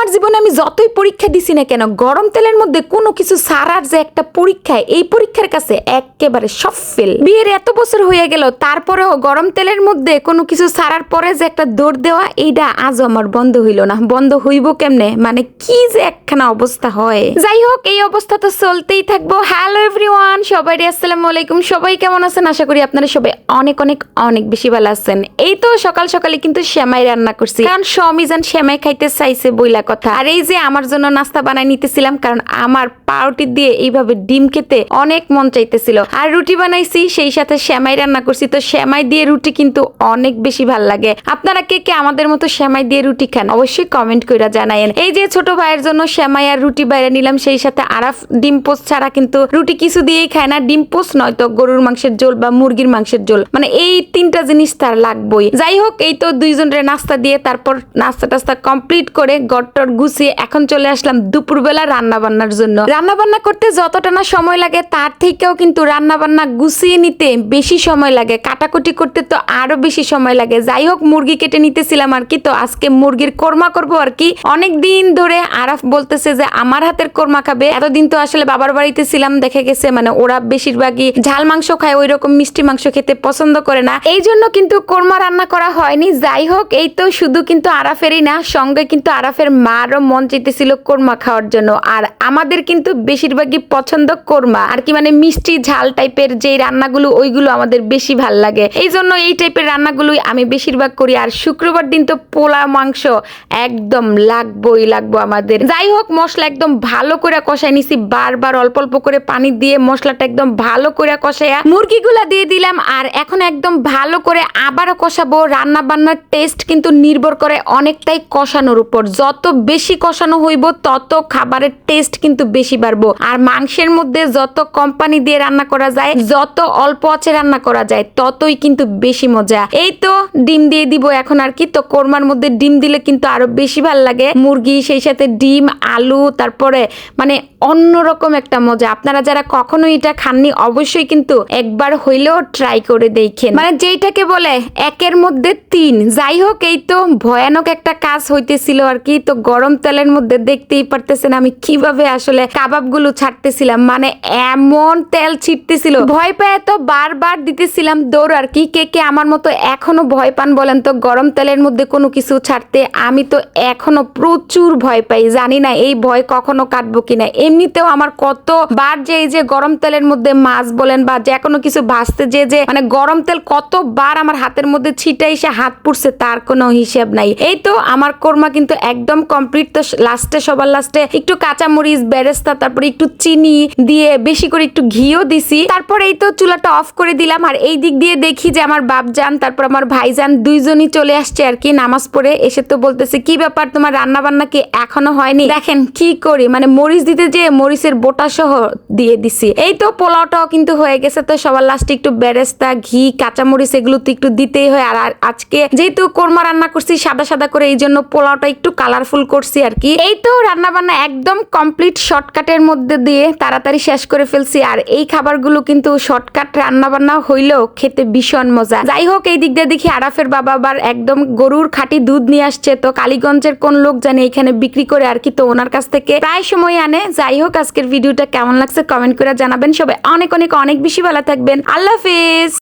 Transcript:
আমার জীবনে আমি যতই পরীক্ষা দিছি না কেন, গরম তেলের মধ্যে কোনো কিছু সারার যে একটা পরীক্ষা, এই পরীক্ষার কাছে একেবারে সব ফেল বিয়ের এত বছর হয়ে গেল, তারপরেও গরম তেলের মধ্যে কোনো কিছু সারার পরে যে একটা দৌড় দেওয়া এইটা আজও আমার বন্ধ হইল না। বন্ধ হইব কেমনে? মানে কি যে একখানা অবস্থা হয়। যাই হোক, এই অবস্থা তো চলতেই থাকব। হ্যালো এভরিওয়ান সবাই আসসালামু আলাইকুম। সবাই কেমন আছেন? আশা করি আপনারা সবাই অনেক অনেক অনেক বেশি ভালো আছেন। এই তো সকাল সকালে কিন্তু শ্যামাই রান্না করছি। কারণ সমিজান শ্যামাই খাইতে চাইছে বইলা কথা। আর এই যে আমার জন্য নাস্তা বানাই নিতেছিলাম কারণ আমার পাউরুটি দিয়ে এইভাবে ডিম খেতে অনেক মন চাইতেছিল। আর রুটি বানাইছি, সেই সাথে শ্যামাই রান্না করছি। তো শ্যামাই দিয়ে রুটি কিন্তু অনেক বেশি ভালো লাগে। আপনারা কে কে আমাদের মতো শ্যামাই দিয়ে রুটি খান, অবশ্যই কমেন্ট করে জানায়েন। এই যে ছোট ভাইয়ের জন্য শ্যামাই আর রুটি বাইরে নিলাম, সেই সাথে আরাফ ডিম পোস্ট ছাড়া কিন্তু রুটি কিছু দিয়েই খায় না। ডিম পোস্ট নয় তো গরুর মাংসের ঝোল বা মুরগির মাংসের ঝোল। মানে এই তিনটা জিনিস তার লাগবেই। যাই হোক, এই তো দুইজনের নাস্তা দিয়ে তারপর নাস্তা টাস্তা কমপ্লিট করে গট্টর গুছিয়ে এখন চলে আসলাম দুপুরবেলা রান্না বান্নার জন্য। রান্না বান্না করতে যতটা না সময় লাগে, তার থেকেও কিন্তু রান্না বান্না গুছিয়ে নিতে বেশি সময় লাগে। কাটাকুটি করতে তো আরও বেশি সময় লাগে। যাই হোক, মুরগি কেটে নিতেছিলাম আর কি, তো আজকে মুরগির কোরমা করব আর কি। অনেক দিন ধরে আরাফ বলতেছে যে, আমার হাতের কোরমা খাবে। এতদিন তো আসলে বাবার বাড়িতে ছিলাম, দেখে গেছে মানে ওরা বেশিরভাগই ঝাল মাংস খায় ওই রকম মিষ্টি মাংস খেতে পছন্দ করে না। এই জন্য কিন্তু কোরমা রান্না করা হয়নি। যাই হোক, এই তো শুধু কিন্তু আরাফেরই না, সঙ্গে কিন্তু আরাফের মারও মন চাইতেছিল কোরমা খাওয়ার জন্য। আর আমাদের কিন্তু বেশিরভাগই পছন্দ কোরমা। আর কি মানে মিষ্টি ঝাল টাইপের যে রান্নাগুলো, ওইগুলো আমাদের বেশি ভালো লাগে। এই জন্য এই টাইপের রান্নাগুলোই আমি বেশিরভাগ করি। আর শুক্রবার দিন তো পোলা মাংস একদম লাগবই লাগবো আমাদের। যাই হোক, মশলা একদম ভালো করে কষাই নিছি। বারবার অল্প অল্প করে পানি দিয়ে মশলাটা একদম ভালো করে কষাইয়া মুরগিগুলা দিয়ে দিলাম। আর এখন একদম ভালো করে আবারও কষাবো। রান্না বান্নার টেস্ট কিন্তু নির্ভর করে অনেকটাই কষানোর উপর। যত বেশি কষানো হইব, তত খাবারের টেস্ট কিন্তু বেশি বাড়বো আর মাংসের মধ্যে যত কোম্পানি দিয়ে রান্না করা যায়, যত অল্প আছে রান্না করা যায়, ততই কিন্তু বেশি মজা। এই তো ডিম দিয়ে দিব এখন আর কি। তো কোরমার মধ্যে ডিম দিলে কিন্তু আরও বেশি ভালো লাগে। মুরগি, সেই সাথে ডিম, আলু, তারপরে মানে অন্যরকম একটা মজা। আপনারা যারা কখনো এটা খাননি, অবশ্যই কিন্তু একবার হইলেও ট্রাই করে দেখেন। মানে যেইটাকে বলে একের মধ্যে তিন। যাই হোক, এই তো ভয়ানক একটা কাজ হইতেছিল আর কি। তো গরম তেলের মধ্যে দেখতেই পারতেছেন আমি কীভাবে আসলে কাবাবগুলো ছাড়তেছিলাম মানে এমন তেল ছিটতেছিল। ভয় পেয়ে তো বারবার দিতেছিলাম দৌড় আর কি, কে কে আমার মতো এখনও ভয় পান বলেন তো? গরম তেলের মধ্যে কোনো কিছু ছাড়তে আমি তো এখনও প্রচুর ভয় পাই, জানি না এই ভয় কখনো কাটবো কিনা। এমনিতেও আমার কতবার যে এই যে গরম তেলের মধ্যে মাছ বলেন বা যে কোনো কিছু ভাজতে, যে যে মানে গরম তেল কতবার আমার হাতের মধ্যে ছিটাই সে হাত পুড়ছে, তার কোনো হিসেব নাই। এই তো আমার কোরমা কিন্তু একদম কমপ্লিট তো লাস্টে, সবার লাস্টে একটু কাঁচামরিচ, বেরেস্তা তারপরে একটু চিনি দিয়ে বেশি করে একটু ঘিও দিছি। তারপর এই তো চুলাটা অফ করে দিলাম, আর এই দিক দিয়ে দেখি যে আমার বাপজান, তারপর আমার ভাইজান দুইজনই চলে আসছে আর কি নামাজ পড়ে। এসে তো বলতেছে, কি ব্যাপার, তোমার রান্না বান্না কি এখনও হয়নি? দেখেন কি করি মানে মরিচ দিতে যে মরিচের বোটা সহ দিয়ে দিছি। এই তো পোলাওটাও কিন্তু হয়ে গেছে তো, সবার লাস্টে একটু বেরেস্তা, ঘি, কাঁচামরিচ এগুলো তো একটু দিতেই হয়। আর আজকে যেহেতু কোরমা রান্না করছি, সাদা সাদা করে, এই জন্য পোলাওটা একটু কালারফুল করছি আর কি। এই তো রান্না বান্না একদম কমপ্লিট শর্টকাটের মধ্যে দিয়ে তাড়াতাড়ি শেষ করে ফেলছি। আর এই খাবারগুলো কিন্তু শর্টকাট রান্না বান্না হইলেও খেতে ভীষণ মজা। যাই হোক, এই দিক দিয়ে দেখি আরাফের বাবা আবার একদম গরুর খাঁটি দুধ নিয়ে আসছে। তো কালীগঞ্জের কোন লোক জানে এখানে বিক্রি করে আর কি তো ওনার কাছ থেকে প্রায় সময় আনে। যাই হোক, আজকের ভিডিওটা কেমন লাগছে কমেন্ট করে জানাবেন। সবাই অনেক অনেক অনেক বেশি ভালো থাকবেন। আল্লাহ হাফিজ!